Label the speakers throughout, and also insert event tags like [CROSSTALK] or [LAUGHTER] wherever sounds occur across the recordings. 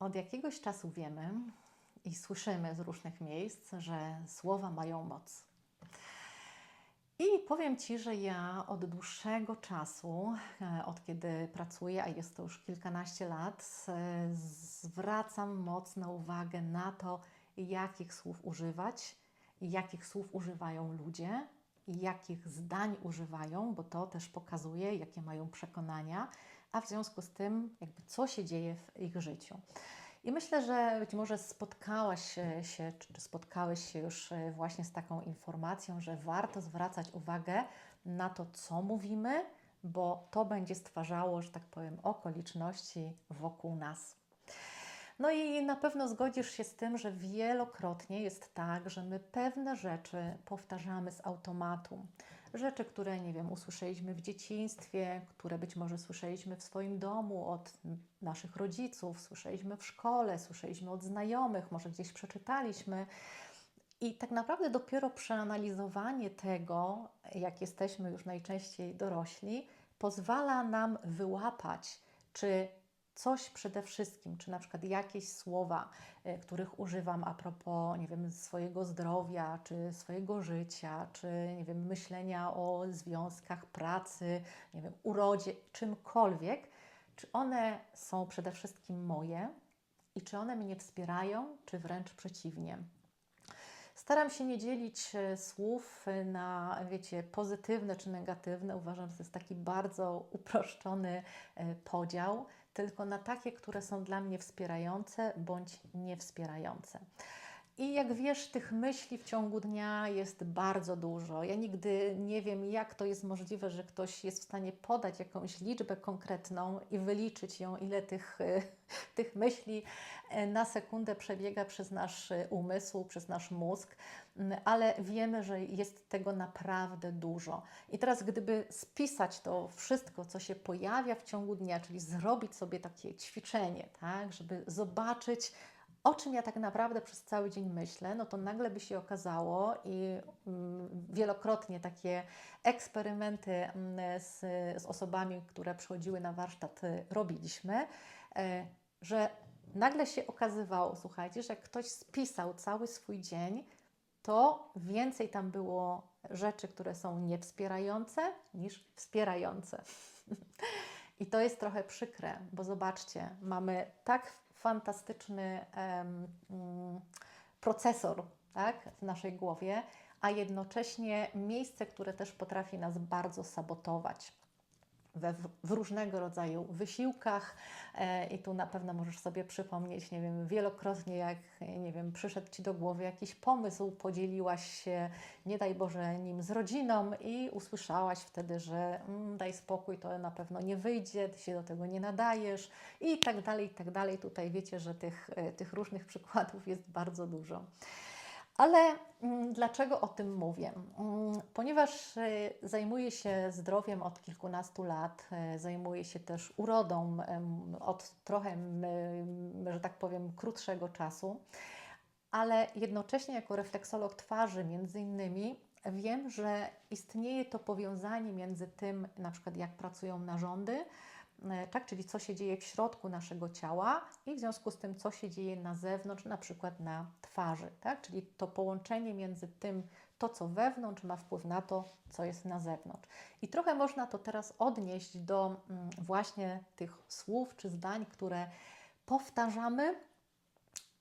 Speaker 1: Od jakiegoś czasu wiemy i słyszymy z różnych miejsc, że słowa mają moc. I powiem Ci, że ja od dłuższego czasu, e, od kiedy pracuję, a jest to już kilkanaście lat, e, zwracam mocną uwagę na to, jakich słów używać, jakich słów używają ludzie, jakich zdań używają, bo to też pokazuje, jakie mają przekonania, a w związku z tym, jakby co się dzieje w ich życiu. I myślę, że być może spotkałaś się, czy spotkałeś się już e, właśnie z taką informacją, że warto zwracać uwagę na to, co mówimy, bo to będzie stwarzało, że tak powiem, okoliczności wokół nas. No i na pewno zgodzisz się z tym, że wielokrotnie jest tak, że my pewne rzeczy powtarzamy z automatu. Rzeczy, które, nie wiem, usłyszeliśmy w dzieciństwie, które być może słyszeliśmy w swoim domu od naszych rodziców, słyszeliśmy w szkole, słyszeliśmy od znajomych, może gdzieś przeczytaliśmy. I tak naprawdę dopiero przeanalizowanie tego, jak jesteśmy już najczęściej dorośli, pozwala nam wyłapać, czy coś przede wszystkim, czy na przykład jakieś słowa, e, których używam a propos, nie wiem, swojego zdrowia, czy swojego życia, czy, nie wiem, myślenia o związkach, pracy, nie wiem, urodzie, czymkolwiek, czy one są przede wszystkim moje i czy one mnie wspierają, czy wręcz przeciwnie. Staram się nie dzielić e, słów na, wiecie, pozytywne czy negatywne. Uważam, że to jest taki bardzo uproszczony e, podział tylko na takie, które są dla mnie wspierające bądź niewspierające. I jak wiesz, tych myśli w ciągu dnia jest bardzo dużo. Ja nigdy nie wiem, jak to jest możliwe, że ktoś jest w stanie podać jakąś liczbę konkretną i wyliczyć ją, ile tych, [LAUGHS] tych myśli e, na sekundę przebiega przez nasz umysł, przez nasz mózg, mm, ale wiemy, że jest tego naprawdę dużo. I teraz, gdyby spisać to wszystko, co się pojawia w ciągu dnia, czyli zrobić sobie takie ćwiczenie, tak, żeby zobaczyć, o czym ja tak naprawdę przez cały dzień myślę, no to nagle by się okazało i mm, wielokrotnie takie eksperymenty mm, z, z osobami, które przychodziły na warsztat, y, robiliśmy, e, że nagle się okazywało, słuchajcie, że jak ktoś spisał cały swój dzień, to więcej tam było rzeczy, które są niewspierające niż wspierające. [LAUGHS] I to jest trochę przykre, bo zobaczcie, mamy tak fantastyczny um, procesor tak, w naszej głowie, a jednocześnie miejsce, które też potrafi nas bardzo sabotować we, w różnego rodzaju wysiłkach e, i tu na pewno możesz sobie przypomnieć, nie wiem, wielokrotnie jak, nie wiem, przyszedł Ci do głowy jakiś pomysł, podzieliłaś się, nie daj Boże, nim z rodziną i usłyszałaś wtedy, że mm, daj spokój, to na pewno nie wyjdzie, Ty się do tego nie nadajesz i tak dalej, i tak dalej. Tutaj wiecie, że tych, e, tych różnych przykładów jest bardzo dużo. Ale mm, dlaczego o tym mówię? Mm, ponieważ e, zajmuję się zdrowiem od kilkunastu lat, e, zajmuję się też urodą od trochę, że tak powiem, krótszego czasu, ale jednocześnie jako refleksolog twarzy między innymi wiem, że istnieje to powiązanie między tym, na przykład jak pracują narządy, tak? czyli co się dzieje w środku naszego ciała i w związku z tym, co się dzieje na zewnątrz, na przykład na twarzy. Tak? Czyli to połączenie między tym, to co wewnątrz ma wpływ na to, co jest na zewnątrz. I trochę można to teraz odnieść do mm, właśnie tych słów czy zdań, które powtarzamy,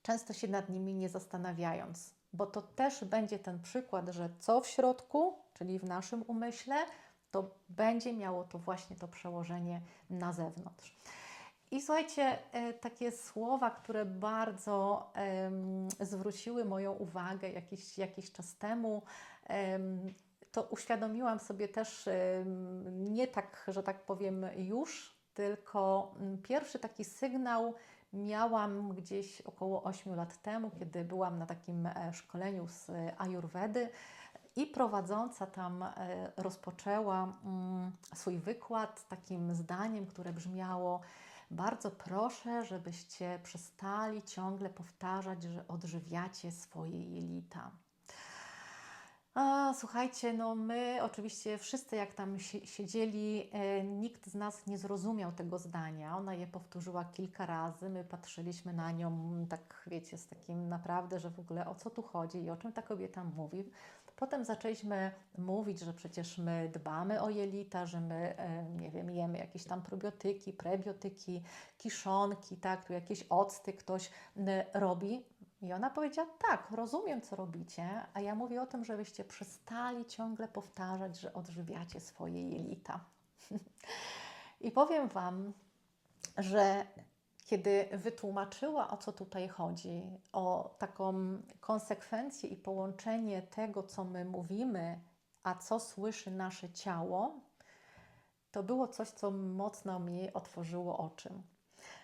Speaker 1: często się nad nimi nie zastanawiając, bo to też będzie ten przykład, że co w środku, czyli w naszym umyśle, to będzie miało to właśnie to przełożenie na zewnątrz. I słuchajcie, e, takie słowa, które bardzo um, zwróciły moją uwagę jakiś, jakiś czas temu, um, to uświadomiłam sobie też um, nie tak, że tak powiem, już, tylko pierwszy taki sygnał miałam gdzieś około 8 lat temu, kiedy byłam na takim e, szkoleniu z Ayurvedy i prowadząca tam e, rozpoczęła mm, swój wykład takim zdaniem, które brzmiało: Bardzo proszę, żebyście przestali ciągle powtarzać, że odżywiacie swoje jelita. A, słuchajcie, no my oczywiście wszyscy jak tam si siedzieli, e, nikt z nas nie zrozumiał tego zdania. Ona je powtórzyła kilka razy, my patrzyliśmy na nią tak, wiecie, z takim naprawdę, że w ogóle o co tu chodzi i o czym ta kobieta mówi. Potem zaczęliśmy mówić, że przecież my dbamy o jelita, że my, e, nie wiem, jemy jakieś tam probiotyki, prebiotyki, kiszonki, tak, tu jakieś octy ktoś robi. I ona powiedziała: Tak, rozumiem, co robicie, a ja mówię o tym, żebyście przestali ciągle powtarzać, że odżywiacie swoje jelita. [LAUGHS] I powiem Wam, że kiedy wytłumaczyła, o co tutaj chodzi, o taką konsekwencję i połączenie tego, co my mówimy, a co słyszy nasze ciało, to było coś, co mocno mi otworzyło oczy.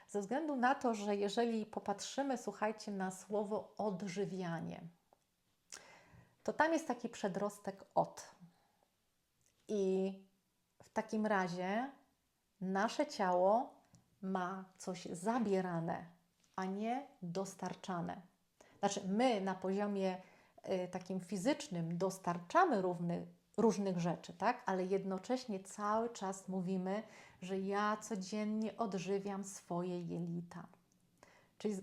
Speaker 1: Ze względu na to, że jeżeli popatrzymy, słuchajcie, na słowo odżywianie, to tam jest taki przedrostek od. I w takim razie nasze ciało ma coś zabierane, a nie dostarczane. Znaczy, my na poziomie y, takim fizycznym dostarczamy równy, różnych rzeczy, tak? ale jednocześnie cały czas mówimy, że ja codziennie odżywiam swoje jelita. Czyli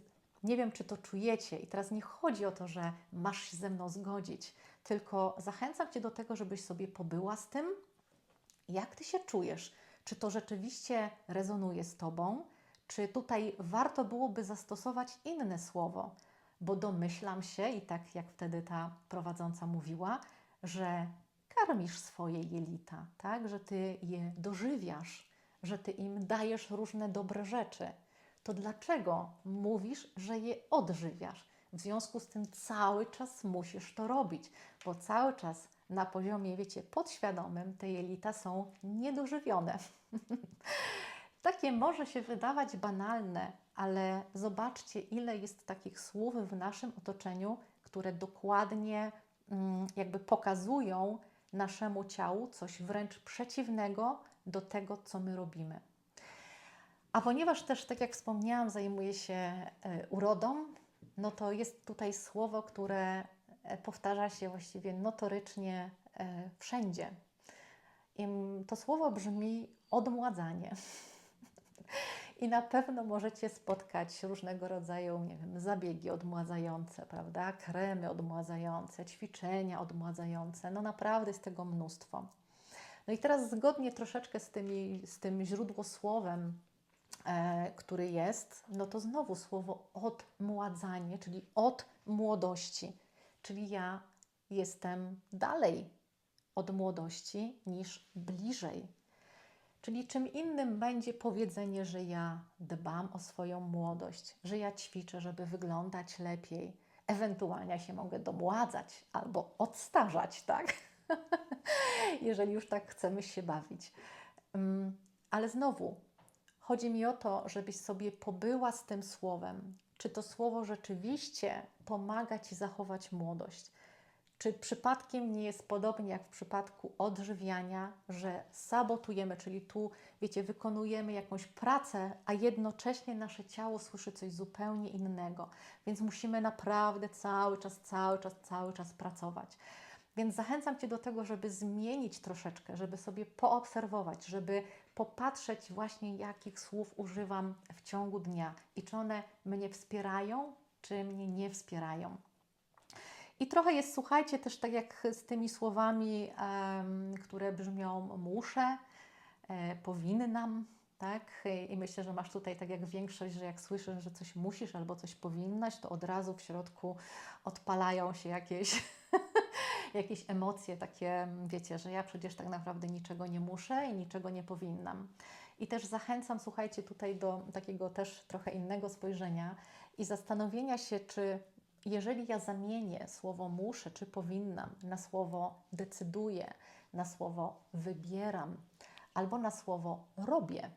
Speaker 1: nie wiem, czy to czujecie, i teraz nie chodzi o to, że masz się ze mną zgodzić, tylko zachęcam Cię do tego, żebyś sobie pobyła z tym, jak Ty się czujesz. Czy to rzeczywiście rezonuje z Tobą? Czy tutaj warto byłoby zastosować inne słowo? Bo domyślam się, i tak jak wtedy ta prowadząca mówiła, że karmisz swoje jelita, tak? że Ty je dożywiasz, że Ty im dajesz różne dobre rzeczy. To dlaczego mówisz, że je odżywiasz? W związku z tym cały czas musisz to robić, bo cały czas na poziomie, wiecie, podświadomym te jelita są niedożywione. [LAUGHS] Takie może się wydawać banalne, ale zobaczcie, ile jest takich słów w naszym otoczeniu, które dokładnie mm, jakby pokazują naszemu ciału coś wręcz przeciwnego do tego, co my robimy. A ponieważ też, tak jak wspomniałam, zajmuję się e, urodą, no to jest tutaj słowo, które e, powtarza się właściwie notorycznie e, wszędzie. I to słowo brzmi odmładzanie. [LAUGHS] I na pewno możecie spotkać różnego rodzaju, nie wiem, zabiegi odmładzające, prawda? Kremy odmładzające, ćwiczenia odmładzające. No naprawdę jest tego mnóstwo. No i teraz zgodnie troszeczkę z, tymi, z tym źródłosłowem, który jest, no to znowu słowo odmładzanie, czyli od młodości. Czyli ja jestem dalej od młodości niż bliżej Czyli czym innym będzie powiedzenie, że ja dbam o swoją młodość, że ja ćwiczę, żeby wyglądać lepiej. Ewentualnie się mogę domładzać albo odstarzać, tak? [LAUGHS] Jeżeli już tak chcemy się bawić. Mm, ale znowu, chodzi mi o to, żebyś sobie pobyła z tym słowem. Czy to słowo rzeczywiście pomaga ci zachować młodość? Czy przypadkiem nie jest podobnie jak w przypadku odżywiania, że sabotujemy, czyli tu, wiecie, wykonujemy jakąś pracę, a jednocześnie nasze ciało słyszy coś zupełnie innego, więc musimy naprawdę cały czas, cały czas, cały czas pracować. Więc zachęcam Cię do tego, żeby zmienić troszeczkę, żeby sobie poobserwować, żeby popatrzeć właśnie, jakich słów używam w ciągu dnia i czy one mnie wspierają, czy mnie nie wspierają. I trochę jest, słuchajcie, też tak jak z tymi słowami, które brzmią muszę, e, powinnam, tak? I myślę, że masz tutaj, tak jak większość, że jak słyszysz, że coś musisz albo coś powinnaś, to od razu w środku odpalają się jakieś, jakieś emocje takie, wiecie, że ja przecież tak naprawdę niczego nie muszę i niczego nie powinnam. I też zachęcam, słuchajcie, tutaj do takiego też trochę innego spojrzenia i zastanowienia się, czy jeżeli ja zamienię słowo muszę czy powinnam na słowo decyduję, na słowo wybieram albo na słowo robię,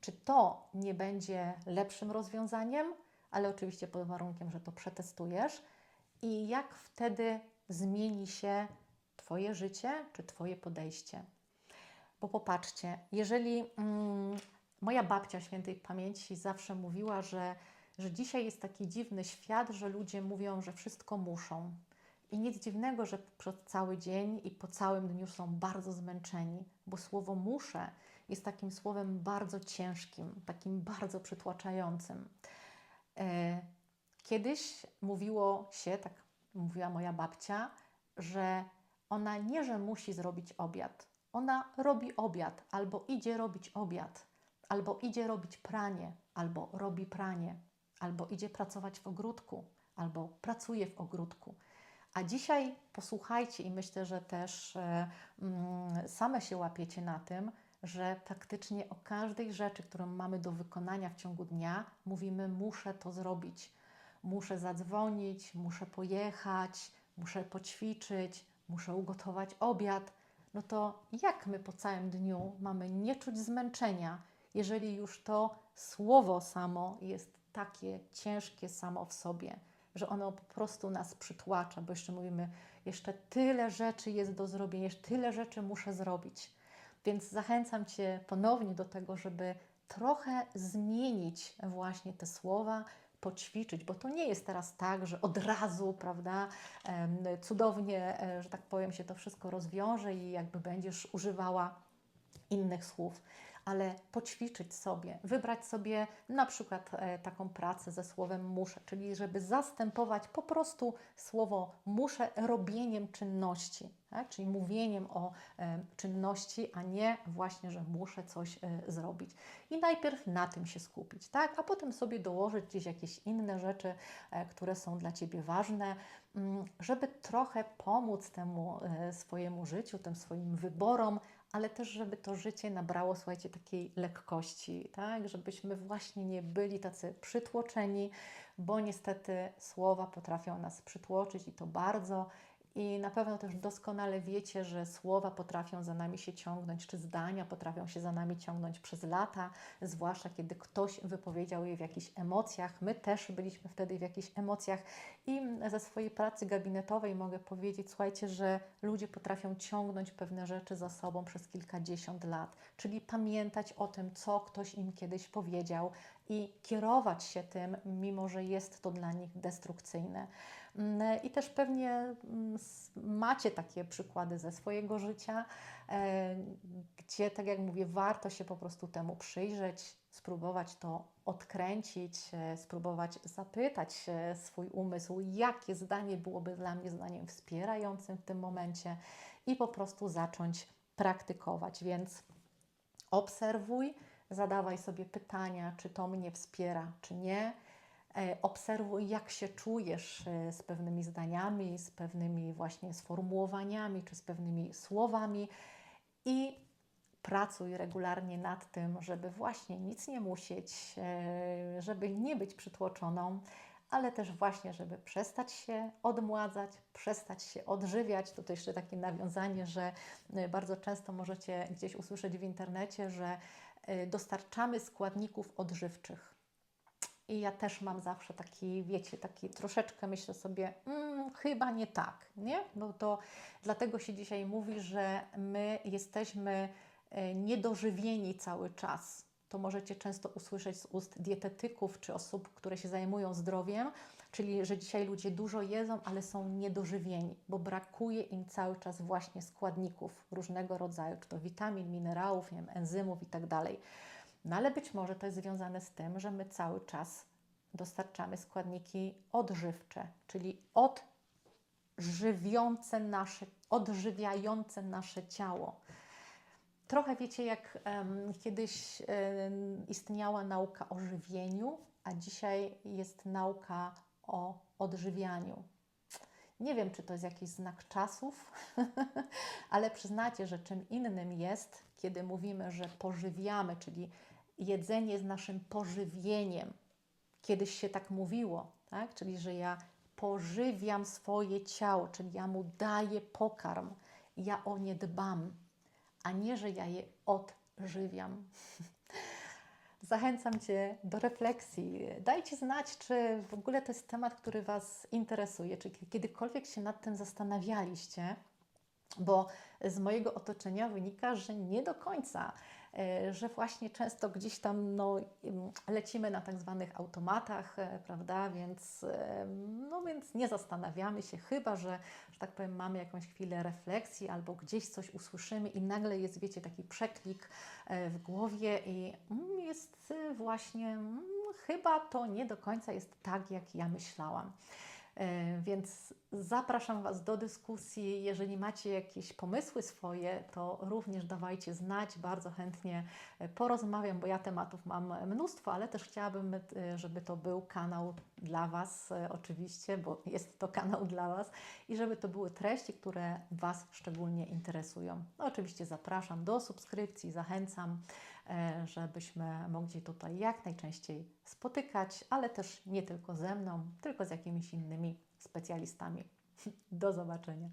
Speaker 1: czy to nie będzie lepszym rozwiązaniem, ale oczywiście pod warunkiem, że to przetestujesz i jak wtedy zmieni się Twoje życie czy Twoje podejście. Bo popatrzcie, jeżeli mm, moja babcia świętej pamięci zawsze mówiła, że że dzisiaj jest taki dziwny świat, że ludzie mówią, że wszystko muszą. I nic dziwnego, że przez cały dzień i po całym dniu są bardzo zmęczeni, bo słowo muszę jest takim słowem bardzo ciężkim, takim bardzo przytłaczającym. E, kiedyś mówiło się, tak mówiła moja babcia, że ona nie, że musi zrobić obiad, ona robi obiad, albo idzie robić obiad, albo idzie robić pranie, albo robi pranie, albo idzie pracować w ogródku, albo pracuje w ogródku. A dzisiaj posłuchajcie i myślę, że też e, mm, same się łapiecie na tym, że praktycznie o każdej rzeczy, którą mamy do wykonania w ciągu dnia, mówimy: muszę to zrobić, muszę zadzwonić, muszę pojechać, muszę poćwiczyć, muszę ugotować obiad. No to jak my po całym dniu mamy nie czuć zmęczenia, jeżeli już to słowo samo jest takie ciężkie samo w sobie, że ono po prostu nas przytłacza, bo jeszcze mówimy, jeszcze tyle rzeczy jest do zrobienia, jeszcze tyle rzeczy muszę zrobić. Więc zachęcam Cię ponownie do tego, żeby trochę zmienić właśnie te słowa, poćwiczyć, bo to nie jest teraz tak, że od razu, prawda, cudownie, e, że tak powiem, się to wszystko rozwiąże i jakby będziesz używała innych słów ale poćwiczyć sobie, wybrać sobie na przykład e, taką pracę ze słowem muszę, czyli żeby zastępować po prostu słowo muszę robieniem czynności, tak? czyli mówieniem o e, czynności, a nie właśnie, że muszę coś e, zrobić. I najpierw na tym się skupić, tak? a potem sobie dołożyć gdzieś jakieś inne rzeczy, które są dla Ciebie ważne, mm, żeby trochę pomóc temu swojemu życiu, tym swoim wyborom, ale też, żeby to życie nabrało, słuchajcie, takiej lekkości, tak? Żebyśmy właśnie nie byli tacy przytłoczeni, bo niestety słowa potrafią nas przytłoczyć i to bardzo. I na pewno też doskonale wiecie, że słowa potrafią za nami się ciągnąć, czy zdania potrafią się za nami ciągnąć przez lata, zwłaszcza kiedy ktoś wypowiedział je w jakichś emocjach. My też byliśmy wtedy w jakichś emocjach. I ze swojej pracy gabinetowej mogę powiedzieć, słuchajcie, że ludzie potrafią ciągnąć pewne rzeczy za sobą przez kilkadziesiąt lat, czyli pamiętać o tym, co ktoś im kiedyś powiedział i kierować się tym, mimo że jest to dla nich destrukcyjne. Mm, I też pewnie mm, macie takie przykłady ze swojego życia, e, gdzie, tak jak mówię, warto się po prostu temu przyjrzeć, spróbować to odkręcić, e, spróbować zapytać swój umysł, jakie zdanie byłoby dla mnie zdaniem wspierającym w tym momencie i po prostu zacząć praktykować. Więc obserwuj, zadawaj sobie pytania, czy to mnie wspiera, czy nie E, obserwuj, jak się czujesz e, z pewnymi zdaniami, z pewnymi właśnie sformułowaniami czy z pewnymi słowami i pracuj regularnie nad tym, żeby właśnie nic nie musieć, e, żeby nie być przytłoczoną, ale też właśnie, żeby przestać się odmładzać, przestać się odżywiać. To jeszcze takie nawiązanie, że bardzo często możecie gdzieś usłyszeć w internecie, że dostarczamy składników odżywczych. I ja też mam zawsze taki, wiecie, taki troszeczkę myślę sobie, mm, chyba nie tak, nie? No to dlatego się dzisiaj mówi, że my jesteśmy e, niedożywieni cały czas. To możecie często usłyszeć z ust dietetyków czy osób, które się zajmują zdrowiem, czyli że dzisiaj ludzie dużo jedzą, ale są niedożywieni, bo brakuje im cały czas właśnie składników różnego rodzaju, czy to witamin, minerałów, nie wiem, enzymów i tak. No ale być może to jest związane z tym, że my cały czas dostarczamy składniki odżywcze, czyli odżywiące nasze, odżywiające nasze ciało. Trochę wiecie, jak um, kiedyś um, istniała nauka o żywieniu, a dzisiaj jest nauka o odżywianiu. Nie wiem, czy to jest jakiś znak czasów, [LAUGHS] ale przyznacie, że czym innym jest, kiedy mówimy, że pożywiamy, czyli jedzenie jest naszym pożywieniem. Kiedyś się tak mówiło, tak? czyli że ja pożywiam swoje ciało, czyli ja mu daję pokarm, ja o nie dbam, a nie, że ja je odżywiam. [LAUGHS] Zachęcam Cię do refleksji. Dajcie znać, czy w ogóle to jest temat, który Was interesuje, czy kiedykolwiek się nad tym zastanawialiście, bo z mojego otoczenia wynika, że nie do końca. e, że właśnie często gdzieś tam no, lecimy na tak zwanych automatach, e, prawda, więc, em, no, więc nie zastanawiamy się, chyba że, że tak powiem, mamy jakąś chwilę refleksji albo gdzieś coś usłyszymy i nagle jest, wiecie, taki przeklik e, w głowie i mm, jest e, właśnie, mm, chyba to nie do końca jest tak, jak ja myślałam. E, Więc zapraszam Was do dyskusji. Jeżeli macie jakieś pomysły swoje, to również dawajcie znać. Bardzo chętnie e, porozmawiam, bo ja tematów mam mnóstwo, ale też chciałabym, e, żeby to był kanał dla Was, oczywiście, bo jest to kanał dla Was i żeby to były treści, które Was szczególnie interesują. No, oczywiście zapraszam do subskrypcji, zachęcam żebyśmy mogli tutaj jak najczęściej spotykać, ale też nie tylko ze mną, tylko z jakimiś innymi specjalistami. [LAUGHS] Do zobaczenia.